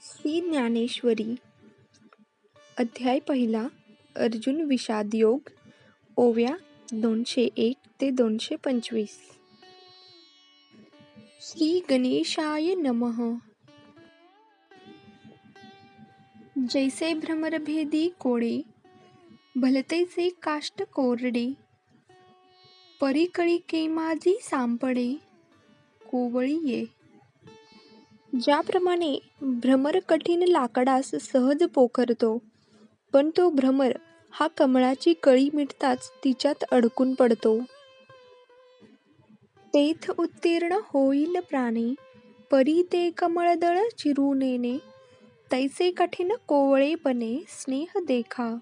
श्री ज्ञानेश्वरी. अध्याय पहिला अर्जुन विषाद योग ओव्या दोनशे एक ते दोनशे पंचवीस. श्री गणेशाय नमः. जैसे भ्रमरभेदी कोडे भलतेचे काष्ट कोरडे परिकळी केमाजी सांपडे कोवळी ये. ज्याप्रमाणे भ्रमर कठीण लाकडास सहज पोखरतो पण तो भ्रमर हा कमळाची कळी मिटताच तिच्यात अडकून पडतो. तेथ उत्तीर्ण होईल प्राणी परी ते कमळदळ चिरू नेणे तैसे कठीण कोवळेपणे स्नेह देखा.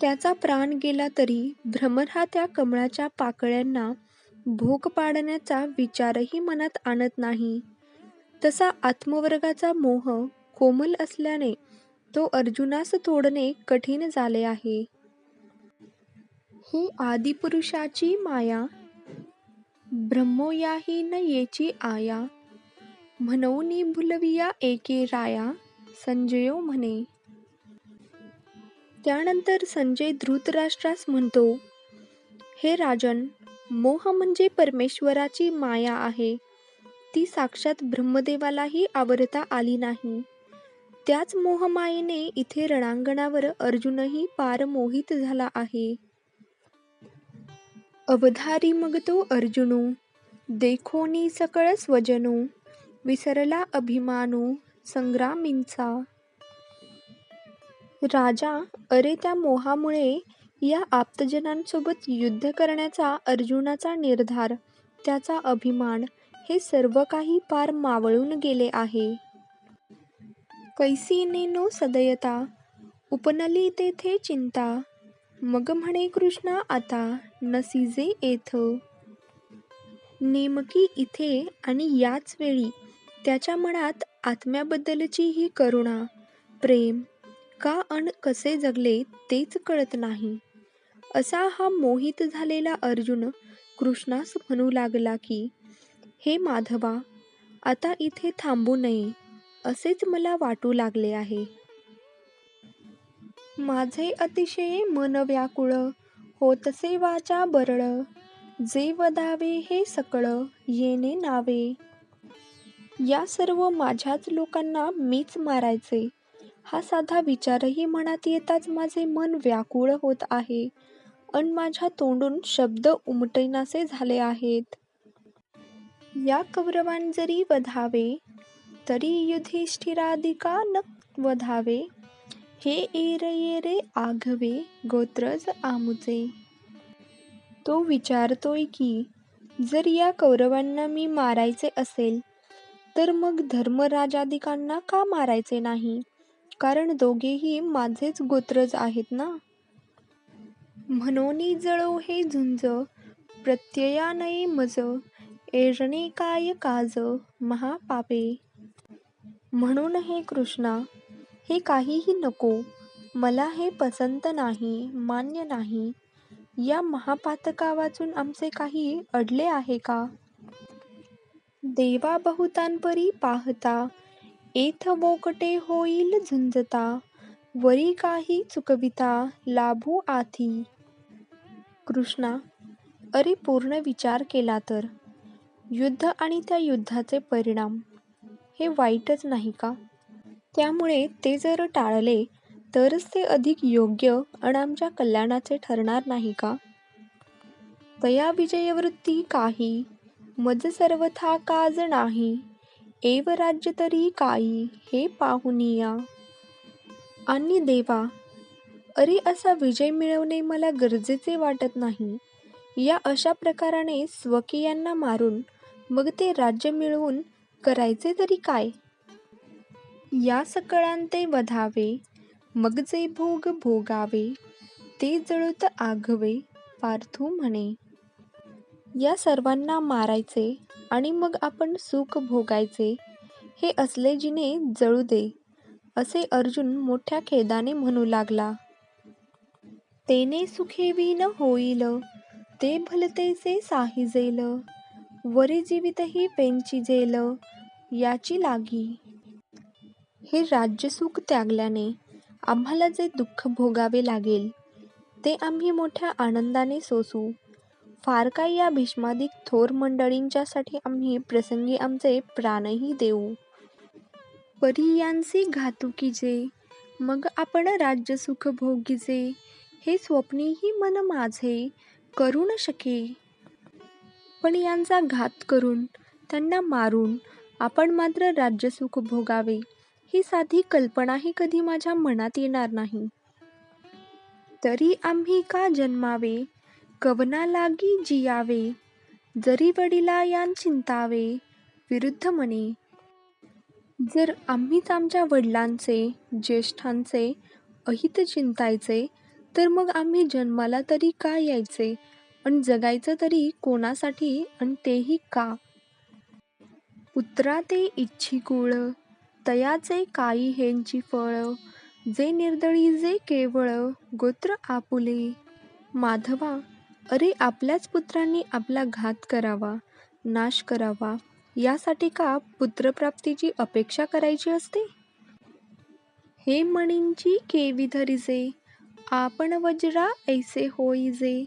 त्याचा प्राण गेला तरी भ्रमर हा त्या कमळाच्या पाकळ्यांना भोग पाडण्याचा विचारही मनात आणत नाही. तसा आत्मवर्गाचा मोह कोमल असल्याने तो अर्जुनास तोडणे कठीण झाले आहे. ही आदिपुरुषाची माया ब्रह्मोयाही न येची आया म्हणून भुलविया एके राया संजयो म्हणे. त्यानंतर संजय धृतराष्ट्रास म्हणतो हे राजन मोह म्हणजे परमेश्वराची माया आहे. ती साक्षात ब्रह्मदेवालाही आवरता आली नाही. त्याच मोहमायेने इथे रणांगणावर अर्जुनही पार मोहित झाला आहे. अवधारी मग तो अर्जुनू देखोनी सकळ स्वजनू विसरला अभिमानू संग्रामींचा. राजा अरे त्या मोहामुळे या आप्तजनांसोबत युद्ध करण्याचा अर्जुनाचा निर्धार त्याचा अभिमान हे सर्व काही पार मावळून गेले आहे. कैसीने नो सदयता उपनली तेथे चिंता मग म्हणे कृष्णा आता नसीजे येथ नेमकी इथे आणि याच वेळी त्याच्या मनात आत्म्याबद्दलची ही करुणा प्रेम का अण कसे जगले तेच कळत नाही. असा हा मोहित झालेला अर्जुन कृष्णास म्हणू लागला की हे माधवा आता इथे थांबू नये असेच मला वाटू लागले आहे. माझे अतिशय मन व्याकुळ होतसे वाचा बरळ जे वदावे हे सकळ येणे नावे. या सर्व माझ्याच लोकांना मीच मारायचे. हा साधा विचारही मनात येताच माझे मन व्याकुळ होत आहे. अन माझ्या तोंडून शब्द उमटेनासे झाले आहेत. या कौरवान जरी वधावे तरी युधिष्ठिराधिका न वधावे. हे एर येरे आघवे गोत्रज आमुचे. तो विचारतोय की जर या कौरवांना मी मारायचे असेल तर मग धर्मराजाधिकांना का मारायचे नाही? कारण दोघेही माझेच गोत्रज आहेत ना? म्हणोनी जळो हे झुंज प्रत्ययानये मज. एरणे काय काज महापापे. म्हणून हे कृष्णा हे काहीही नको मला हे पसंत नाही मान्य नाही. या महापातका वाचून आमचे काही अडले आहे का? देवा बहुतांपरी पाहता एथ बोकटे होईल झुंजता वरी काही चुकविता लाभू आथी. कृष्णा अरे पूर्ण विचार केला तर. युद्ध आणि त्या युद्धाचे परिणाम. हे वाईटच नाही का? त्यामुळे ते जर टाळले तरच ते अधिक योग्य आणि आमच्या कल्याणाचे ठरणार नाही का? तया विजयवृत्ती काही मज सर्वथा काज नाही एव राज्य तरी काही हे पाहुनिया आणि देवा अरे असा विजय मिळवणे मला गरजेचे वाटत नाही. या अशा प्रकाराने स्वकीयांना मारून मग ते राज्य मिळवून करायचे तरी काय? या सकळांते वधावे मग जे भोग भोगावे ते जळूत आघवे पार्थू म्हणे. या सर्वांना मारायचे आणि मग आपण सुख भोगायचे हे असले जिने जळू दे असे अर्जुन मोठ्या खेदाने म्हणू लागला. तेने सुखेवी न होईल ते भलतेचे साहिजेल. वरी जीवितही पेंचिजेल याची लागी. हे राज्यसुख त्यागल्याने आम्हाला जे दुःख भोगावे लागेल ते आम्ही मोठ्या आनंदाने सोसू. फार काय या भीष्मादिक थोर मंडळींच्यासाठी आम्ही प्रसंगी आमचे प्राणही देऊ. परी यांचे घातुकीजे मग आपण राज्यसुख भोगीजे हे स्वप्नीही मन माझे करू न शके. पण यांचा घात करून त्यांना मारून आपण मात्र राज्यसुख भोगावे ही साधी कल्पनाही कधी माझ्या मनात येणार नाही. तरी आम्ही का जन्मावे कवना लागी जियावे जरी वडिला यां चिंतावे विरुद्ध म्हणे जर आम्हीच आमच्या वडिलांचे ज्येष्ठांचे अहित चिंतायचे तर मग आम्ही जन्माला तरी का यायचे आणि जगायचं तरी कोणासाठी आणि तेही का? पुत्रा ते इच्छिकुळ तयाचे काई हेंची फळ जे निर्दळी जे केवळ गोत्र आपुले. माधवा अरे आपल्याच पुत्रांनी आपला घात करावा नाश करावा यासाठी का पुत्रप्राप्तीची अपेक्षा करायची असते? हे मणींची केवी आपण वज्रा ऐसे होईजे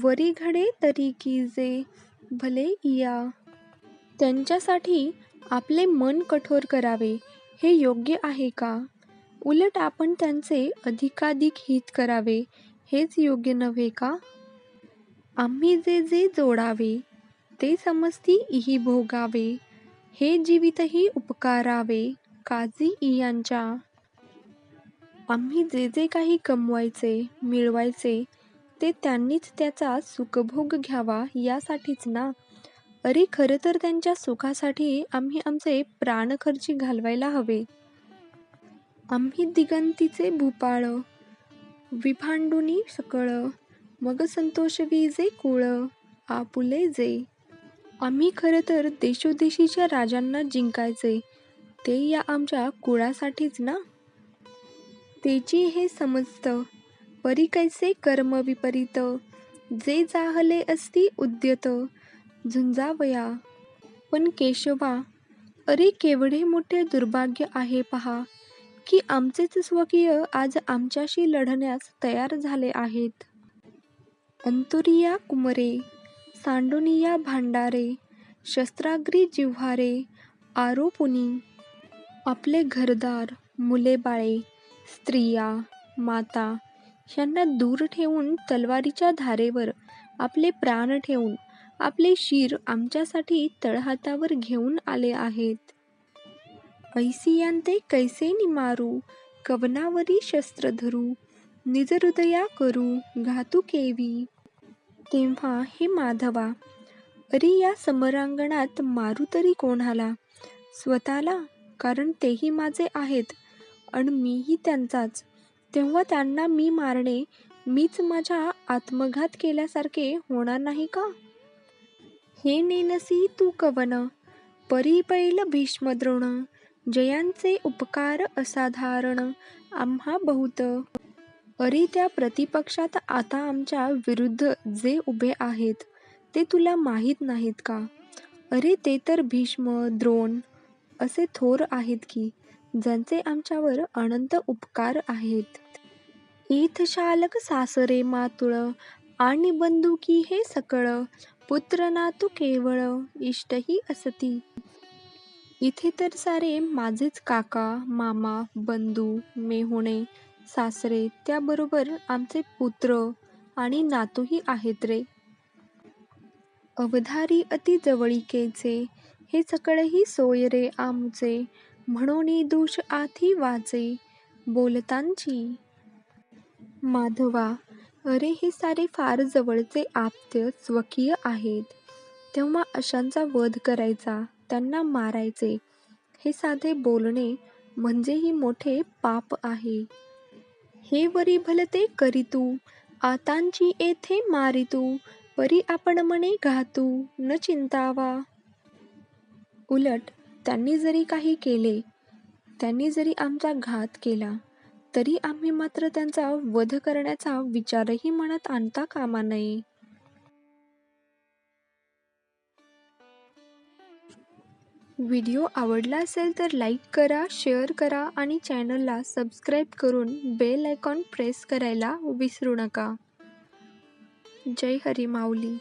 वरी घडे तरी कीजे भले इया. त्यांच्यासाठी आपले मन कठोर करावे हे योग्य आहे का? उलट आपण त्यांचे अधिकाधिक हित करावे हेच योग्य नव्हे का? आम्ही जे जे जोडावे ते समजती इही भोगावे हे जीवितही उपकारावे काजी इयांच्या. आम्ही जे जे काही कमवायचे मिळवायचे ते त्यांनीच त्याचा सुखभोग घ्यावा यासाठीच ना? अरे खरं तर त्यांच्या सुखासाठी आम्ही आमचे प्राणखर्ची घालवायला हवे. आम्ही दिगंतीचे भूपाळ विभांडुनी सकळ मग संतोष विजे कुळ आपुले जे. आम्ही खरं तर देशोदेशीच्या राजांना जिंकायचे ते या आमच्या कुळासाठीच ना? तेची हे समजतं परी कैसे कर्म विपरीत? जे जाहले असती उद्यत झुंजावया. पण केशवा अरे केवढे मोठे दुर्भाग्य आहे पहा की आमचेच स्वकीय आज आमच्याशी लढण्यास तयार झाले आहेत. अंतुरिया कुमरे सांडुनिया भांडारे शस्त्राग्री जिव्हारे आरोपुनी. आपले घरदार मुले बाळे स्त्रिया माता यांना दूर ठेवून तलवारीच्या धारेवर आपले प्राण ठेवून आपले शिर आमच्यासाठी तळहातावर घेऊन आले आहेत. ऐसियांते कैसे निमारू कवनावरी शस्त्र धरू निज हृदया करू घातू केवी. तेव्हा हे माधवा अरे या समरांगणात मारू तरी कोणाला? स्वतःला कारण तेही माझे आहेत आणि मीही त्यांचाच. तेव्हा त्यांना मी मारणे मीच माझ्या आत्मघात केल्यासारखे होणार नाही का? हे नेनसी तू कवन? परिपैल भीष्मद्रोण जयांचे उपकार असाधारण. आम्हा बहुत. अरे त्या प्रतिपक्षात आता आमच्या विरुद्ध जे उभे आहेत ते तुला माहीत नाहीत का? अरे ते तर भीष्म द्रोण असे थोर आहेत की ज्यांचे आमच्यावर अनंत उपकार आहेत. ईथशालक सासरे मातुळ आणि बंदुकी हे सकळ पुत्र नातू केवळ इष्टही असती. इथे तर सारे माझेच काका मामा बंधू मेहुणे सासरे त्याबरोबर आमचे पुत्र आणि नातूही आहेत रे. अवधारी अति जवळिकेचे हे सकळही सोय रे आमचे म्हणून दोष आधी वाचे बोलतांची माधवा अरे हे सारे फार जवळचे आप्त्य स्वकीय आहेत. तेव्हा अशांचा वध करायचा त्यांना मारायचे. हे साधे बोलणे म्हणजेही मोठे पाप आहे. हे वरी भलते करितू आतांची येथे मारितू परी आपण मने घातू न चिंतावा. उलट त्यांनी जरी काही केले त्यांनी जरी आमचा घात केला तरी आम्ही मात्र त्यांचा वध करण्याचा विचारही मनात आणता कामा नये. व्हिडिओ आवडला असेल तर लाईक करा शेअर करा आणि चॅनलला सबस्क्राईब करून बेल आयकॉन प्रेस करायला विसरू नका. जय हरी माऊली.